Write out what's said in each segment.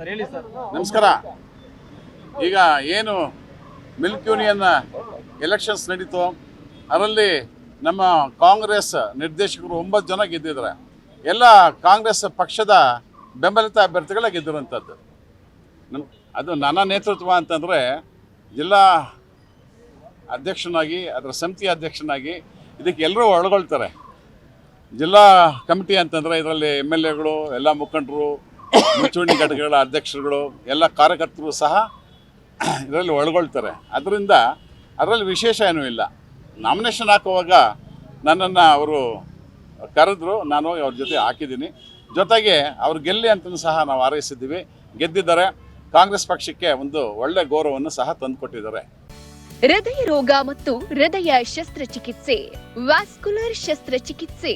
ನಮಸ್ಕಾರ. ಈಗ ಏನು ಮಿಲ್ಕ್ ಯೂನಿಯನ್ ಎಲೆಕ್ಷನ್ಸ್ ನಡೀತು, ಅದರಲ್ಲಿ ನಮ್ಮ ಕಾಂಗ್ರೆಸ್ ನಿರ್ದೇಶಕರು ಒಂಬತ್ತು ಜನ ಗೆದ್ದಿದ್ದಾರೆ. ಎಲ್ಲ ಕಾಂಗ್ರೆಸ್ ಪಕ್ಷದ ಬೆಂಬಲಿತ ಅಭ್ಯರ್ಥಿಗಳೇ ಗೆದ್ದಿರುವಂಥದ್ದು. ನಮ್ಮ ಅದು ನನ್ನ ನೇತೃತ್ವ ಅಂತಂದರೆ ಜಿಲ್ಲಾ ಅಧ್ಯಕ್ಷನಾಗಿ, ಅದರ ಸಮಿತಿ ಅಧ್ಯಕ್ಷನಾಗಿ ಇದಕ್ಕೆ ಎಲ್ಲರೂ ಒಳಗೊಳ್ತಾರೆ. ಜಿಲ್ಲಾ ಕಮಿಟಿ ಅಂತಂದರೆ ಇದರಲ್ಲಿ ಎಂ ಎಲ್ ಎಗಳು, ಎಲ್ಲ ಮುಖಂಡರು ಮುಂಚೂಣಿ ಘಟಕಗಳ ಅಧ್ಯಕ್ಷರುಗಳು, ಎಲ್ಲ ಕಾರ್ಯಕರ್ತರು ಸಹ ಇದರಲ್ಲಿ ಒಳಗೊಳ್ತಾರೆ. ಅದರಿಂದ ಅದರಲ್ಲಿ ವಿಶೇಷ ಏನೂ ಇಲ್ಲ. ನಾಮಿನೇಷನ್ ಹಾಕುವಾಗ ನನ್ನನ್ನು ಅವರು ಕರೆದ್ರು, ನಾನು ಹೋಗಿ ಅವ್ರ ಜೊತೆ ಹಾಕಿದ್ದೀನಿ. ಜೊತೆಗೆ ಅವ್ರು ಗೆಲ್ಲಿ ಅಂತಲೂ ಸಹ ನಾವು ಹಾರೈಸಿದ್ದೀವಿ. ಗೆದ್ದಿದ್ದಾರೆ. ಕಾಂಗ್ರೆಸ್ ಪಕ್ಷಕ್ಕೆ ಒಂದು ಒಳ್ಳೆ ಗೌರವವನ್ನು ಸಹ ತಂದುಕೊಟ್ಟಿದ್ದಾರೆ. ಹೃದಯ ರೋಗ ಮತ್ತು ಹೃದಯ ಶಸ್ತ್ರಚಿಕಿತ್ಸೆ ವ್ಯಾಸ್ಕುಲರ್ ಶಸ್ತ್ರಚಿಕಿತ್ಸೆ.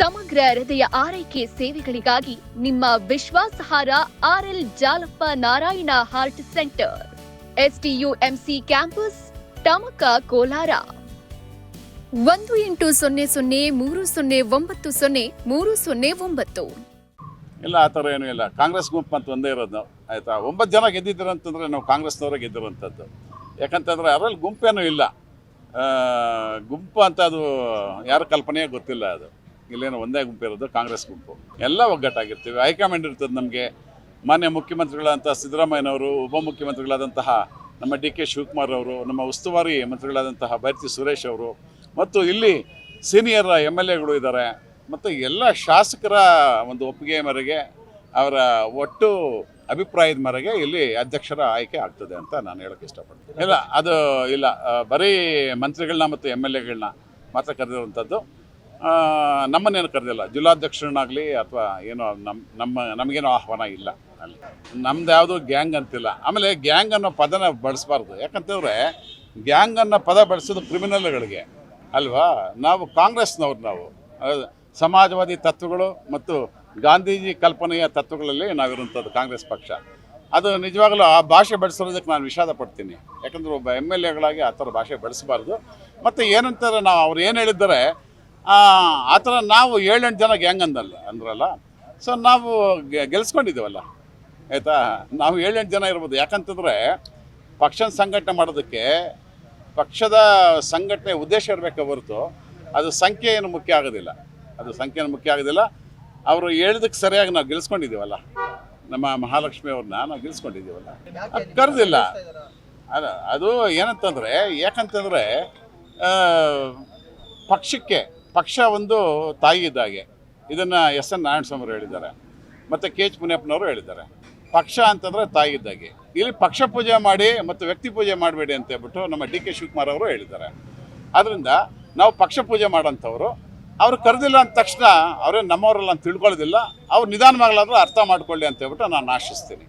ಸಮಗ್ರ ಹೃದಯ ಆರೈಕೆ ಸೇವೆಗಳಿಗಾಗಿ ನಿಮ್ಮ ವಿಶ್ವಾಸಹಾರ RL Jalappa Narayana heart centre. STUMC campus, Tamaka Kolar. ಒಂದು ಎಂಟು ಸೊನ್ನೆ ಸೊನ್ನೆ ಮೂರು ಸೊನ್ನೆ ಒಂಬತ್ತು ಸೊನ್ನೆ ಮೂರು ಸೊನ್ನೆ ಒಂಬತ್ತು. ಇಲ್ಲ, ಆ ಥರ ಏನೂ ಇಲ್ಲ. ಕಾಂಗ್ರೆಸ್ ಗುಂಪು ಅಂತ ಒಂದೇ ಇರೋದು ನಾವು ಆಯಿತಾ? ಒಂಬತ್ತು ಜನ ಗೆದ್ದಿದ್ರು ಅಂತಂದರೆ ನಾವು ಕಾಂಗ್ರೆಸ್ನವರೇ ಗೆದ್ದಿರುವಂಥದ್ದು. ಯಾಕಂತಂದರೆ ಅದರಲ್ಲಿ ಗುಂಪೇನೂ ಇಲ್ಲ. ಗುಂಪು ಅಂತ ಅದು ಯಾರ ಕಲ್ಪನೆಯೇ ಗೊತ್ತಿಲ್ಲ ಅದು. ಇಲ್ಲೇನೋ ಒಂದೇ ಗುಂಪು ಇರೋದು ಕಾಂಗ್ರೆಸ್ ಗುಂಪು. ಎಲ್ಲ ಒಗ್ಗಟ್ಟಾಗಿರ್ತೀವಿ. ಹೈಕಮಾಂಡ್ ಇರ್ತದೆ ನಮಗೆ. ಮಾನ್ಯ ಮುಖ್ಯಮಂತ್ರಿಗಳಾದಂಥ ಸಿದ್ದರಾಮಯ್ಯನವರು, ಉಪಮುಖ್ಯಮಂತ್ರಿಗಳಾದಂತಹ ನಮ್ಮ ಡಿ ಕೆ ಶಿವಕುಮಾರ್ ಅವರು, ನಮ್ಮ ಉಸ್ತುವಾರಿ ಮಂತ್ರಿಗಳಾದಂತಹ ಬೈರತಿ ಸುರೇಶ್ ಅವರು, ಮತ್ತು ಇಲ್ಲಿ ಸೀನಿಯರ್ ಎಂ ಎಲ್ ಎಗಳು ಇದ್ದಾರೆ. ಮತ್ತು ಎಲ್ಲ ಶಾಸಕರ ಒಂದು ಒಪ್ಪಿಗೆ ಮೇರೆಗೆ, ಅವರ ಒಟ್ಟು ಅಭಿಪ್ರಾಯದ ಮೇರೆಗೆ ಇಲ್ಲಿ ಅಧ್ಯಕ್ಷರ ಆಯ್ಕೆ ಆಗ್ತದೆ ಅಂತ ನಾನು ಹೇಳೋಕ್ಕೆ ಇಷ್ಟಪಡ್ತೀನಿ. ಇಲ್ಲ, ಅದು ಇಲ್ಲ. ಬರೀ ಮಂತ್ರಿಗಳನ್ನ ಮತ್ತು ಎಂ ಎಲ್ ಎಗಳನ್ನ ಮಾತ್ರ ಕರೆದಿರುವಂಥದ್ದು. ನಮ್ಮನ್ನೇನು ಕರೆದಿಲ್ಲ. ಜಿಲ್ಲಾಧ್ಯಕ್ಷರನ್ನಾಗಲಿ ಅಥವಾ ಏನೋ ನಮ್ಮ ನಮ್ಮ, ನಮಗೇನೋ ಆಹ್ವಾನ ಇಲ್ಲ ಅಲ್ಲಿ. ನಮ್ದು ಯಾವುದು ಗ್ಯಾಂಗ್ ಅಂತಿಲ್ಲ. ಆಮೇಲೆ ಗ್ಯಾಂಗ್ ಅನ್ನೋ ಪದನ ಬಳಸಬಾರ್ದು. ಯಾಕಂತಂದರೆ ಗ್ಯಾಂಗ್ ಅನ್ನೋ ಪದ ಬಳಸೋದು ಕ್ರಿಮಿನಲ್ಗಳಿಗೆ. ಅಲ್ವಾ? ನಾವು ಕಾಂಗ್ರೆಸ್ನವ್ರು ನಾವು. ಸಮಾಜವಾದಿ ತತ್ವಗಳು ಮತ್ತು ಗಾಂಧೀಜಿ ಕಲ್ಪನೆಯ ತತ್ವಗಳಲ್ಲಿ ನಾವಿರುವಂಥದ್ದು ಕಾಂಗ್ರೆಸ್ ಪಕ್ಷ. ಅದು ನಿಜವಾಗಲೂ ಆ ಭಾಷೆ ಬಳಸಿರೋದಕ್ಕೆ ನಾನು ವಿಷಾದ ಪಡ್ತೀನಿ. ಯಾಕಂದರೆ ಒಬ್ಬ ಎಂ ಎಲ್ ಎಗಳಾಗಿ ಆ ಥರ ಭಾಷೆ ಬಳಸಬಾರ್ದು. ಮತ್ತು ಏನಂತಾರೆ ನಾವು ಅವ್ರು ಏನು ಹೇಳಿದ್ದಾರೆ? ಆ ಥರ ನಾವು ಏಳೆಂಟು ಜನ ಗ್ಯಾಂಗ್ ಅಂದಲ್ಲ ಅಂದ್ರಲ್ಲ? ಸೊ ನಾವು ಗೆಲ್ಸ್ಕೊಂಡಿದ್ದೀವಲ್ಲ. ಆಯಿತಾ? ನಾವು ಏಳೆಂಟು ಜನ ಇರ್ಬೋದು. ಯಾಕಂತಂದರೆ ಪಕ್ಷನ ಸಂಘಟನೆ ಮಾಡೋದಕ್ಕೆ ಪಕ್ಷದ ಸಂಘಟನೆ ಉದ್ದೇಶ ಇರಬೇಕೆ ಹೊರತು ಅದು ಸಂಖ್ಯೆ ಏನು ಮುಖ್ಯ ಆಗೋದಿಲ್ಲ. ಅದು ಸಂಖ್ಯೆ ಏನು ಮುಖ್ಯ ಆಗೋದಿಲ್ಲ. ಅವರು ಹೇಳಿದಕ್ಕೆ ಸರಿಯಾಗಿ ನಾವು ಗೆಲ್ಸ್ಕೊಂಡಿದ್ದೀವಲ್ಲ. ನಮ್ಮ ಮಹಾಲಕ್ಷ್ಮಿ ಅವ್ರನ್ನ ನಾವು ಗೆಲ್ಸ್ಕೊಂಡಿದ್ದೀವಲ್ಲ. ಕರೆದಿಲ್ಲ. ಅಲ್ಲ, ಅದು ಏನಂತಂದರೆ, ಯಾಕಂತಂದರೆ ಪಕ್ಷಕ್ಕೆ ಪಕ್ಷ ಒಂದು ತಾಯಿ ಇದ್ದಾಗೆ ಇದನ್ನು ಎಸ್ ಎನ್ ನಾರಾಯಣಸ್ವಾಮಿ ಅವರು ಹೇಳಿದ್ದಾರೆ. ಮತ್ತು ಕೆ ಎಚ್ ಮುನಿಯಪ್ಪನವರು ಹೇಳಿದ್ದಾರೆ. ಪಕ್ಷ ಅಂತಂದರೆ ತಾಯಿ ಇದ್ದಾಗೆ ಇಲ್ಲಿ ಪಕ್ಷ ಪೂಜೆ ಮಾಡಿ ಮತ್ತು ವ್ಯಕ್ತಿ ಪೂಜೆ ಮಾಡಬೇಡಿ ಅಂತ ಹೇಳ್ಬಿಟ್ಟು ನಮ್ಮ ಡಿ ಕೆ ಶಿವಕುಮಾರ್ ಅವರು ಹೇಳಿದ್ದಾರೆ. ಆದ್ದರಿಂದ ನಾವು ಪಕ್ಷ ಪೂಜೆ ಮಾಡೋಂಥವ್ರು, ಅವ್ರು ಕರೆದಿಲ್ಲ ಅಂದ ತಕ್ಷಣ ಅವರೇ ನಮ್ಮವರಲ್ಲ ಅಂತ ತಿಳ್ಕೊಳ್ಳೋದಿಲ್ಲ, ಅವ್ರು ನಿಧಾನವಾಗಲಾದ್ರೂ ಅರ್ಥ ಮಾಡ್ಕೊಳ್ಳಿ ಅಂತ ಹೇಳ್ಬಿಟ್ಟು ನಾನು ಆಶಿಸ್ತೀನಿ.